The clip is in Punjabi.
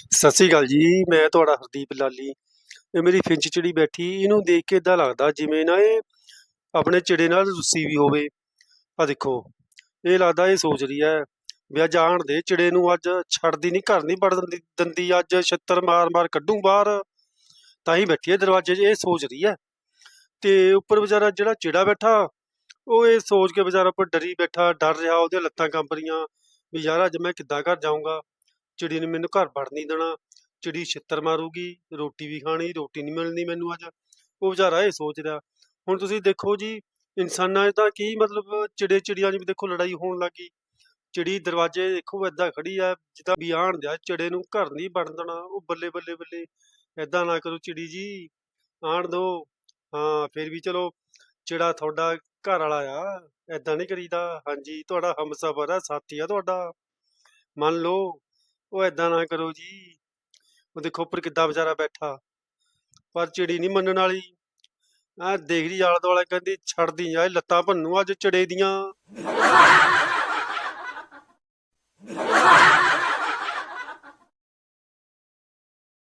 ਸਤਿ ਸ੍ਰੀ ਅਕਾਲ ਜੀ, ਮੈਂ ਤੁਹਾਡਾ ਹਰਦੀਪ ਲਾਲੀ ਇਹ ਮੇਰੀ ਫਿੰਚ ਚਿੜੀ ਬੈਠੀ, ਇਹਨੂੰ ਦੇਖ ਕੇ ਇਦਾਂ ਲੱਗਦਾ ਜਿਵੇਂ ਨਾ ਇਹ ਆਪਣੇ ਚਿੜੇ ਨਾਲ ਰੁੱਸੀ ਵੀ ਹੋਵੇ। ਆ ਦੇਖੋ, ਇਹ ਲੱਗਦਾ ਇਹ ਸੋਚ ਰਹੀ ਹੈ ਵੀ ਅੱਜ ਆਣ ਦੇ ਚਿੜੇ ਨੂੰ ਅੱਜ ਛੱਡਦੀ ਨਹੀਂ ਘਰ ਨਹੀਂ ਵੜ ਦਿੰਦੀ, ਦੰਦੀ, ਅੱਜ ਛੱਤਰ ਮਾਰ ਮਾਰ ਕੱਢੂ ਬਾਹਰ। ਤਾਂ ਹੀ ਬੈਠੀ ਹੈ ਦਰਵਾਜ਼ੇ 'ਚ, ਇਹ ਸੋਚ ਰਹੀ ਹੈ। ਤੇ ਉੱਪਰ ਵਿਚਾਰਾ ਜਿਹੜਾ ਚਿੜਾ ਬੈਠਾ, ਉਹ ਇਹ ਸੋਚ ਕੇ ਵਿਚਾਰਾ ਉੱਪਰ ਡਰੀ ਬੈਠਾ, ਡਰ ਰਿਹਾ, ਉਹਦੀਆਂ ਲੱਤਾਂ ਕੰਬ ਰਹੀਆਂ ਵੀ ਯਾਰ ਅੱਜ ਮੈਂ ਕਿੱਦਾਂ ਘਰ ਜਾਊਂਗਾ। ਚਿੜੀ ਨੇ ਮੈਨੂੰ ਘਰ ਵੜ ਨਹੀਂ ਦੇਣਾ, ਚਿੜੀ ਛਿੱਤਰ ਮਾਰੂਗੀ, ਰੋਟੀ ਵੀ ਖਾਣੀ, ਰੋਟੀ ਨਹੀਂ ਮਿਲਣੀ ਮੈਨੂੰ ਅੱਜ। ਉਹ ਵਿਚਾਰਾ ਇਹ ਸੋਚ ਰਿਹਾ ਹੁਣ ਤੁਸੀਂ ਦੇਖੋ ਜੀ, ਇਨਸਾਨਾਂ 'ਚ ਤਾਂ ਕੀ ਮਤਲਬ, ਚਿੜੇ ਚਿੜੀਆਂ 'ਚ ਵੀ ਦੇਖੋ ਲੜਾਈ ਹੋਣ ਲੱਗੀ ਚਿੜੀ ਦਰਵਾਜ਼ੇ ਦੇਖੋ ਏਦਾਂ ਖੜੀ ਆ, ਜਿੱਦਾਂ ਵੀ ਆਣ ਦਿਆ, ਚਿੜੇ ਨੂੰ ਘਰ ਨਹੀਂ ਵੜਨ ਦੇਣਾ, ਉਹ ਬੱਲੇ ਬੱਲੇ ਬੱਲੇ ਏਦਾਂ ਨਾ ਕਰੋ ਚਿੜੀ ਜੀ, ਆਣ ਦੋ। ਹਾਂ, ਫਿਰ ਵੀ ਚਲੋ, ਚਿੜਾ ਤੁਹਾਡਾ ਘਰ ਵਾਲਾ ਆ ਏਦਾਂ ਨਹੀਂ ਕਰੀਦਾ। ਹਾਂਜੀ, ਤੁਹਾਡਾ ਹਮਸਫਰ ਆ, ਸਾਥੀ ਆ ਤੁਹਾਡਾ। ਮੰਨ ਲਓ ਉਹ ਏਦਾਂ ਨਾ ਕਰੋ ਜੀ। ਉਹ ਦੇਖੋ ਉੱਪਰ ਕਿੱਦਾਂ ਵਿਚਾਰਾ ਬੈਠਾ। ਪਰ ਚਿੜੀ ਨਹੀਂ ਮੰਨਣ ਵਾਲੀ। ਆ ਦੇਖਦੀ ਆਲੇ ਦੁਆਲੇ ਕਹਿੰਦੀ, ਛੱਡਦੀ ਜਾ ਇਹ ਲੱਤਾਂ ਭੰਨੂ ਅੱਜ ਚਿੜੇ ਦੀਆਂ।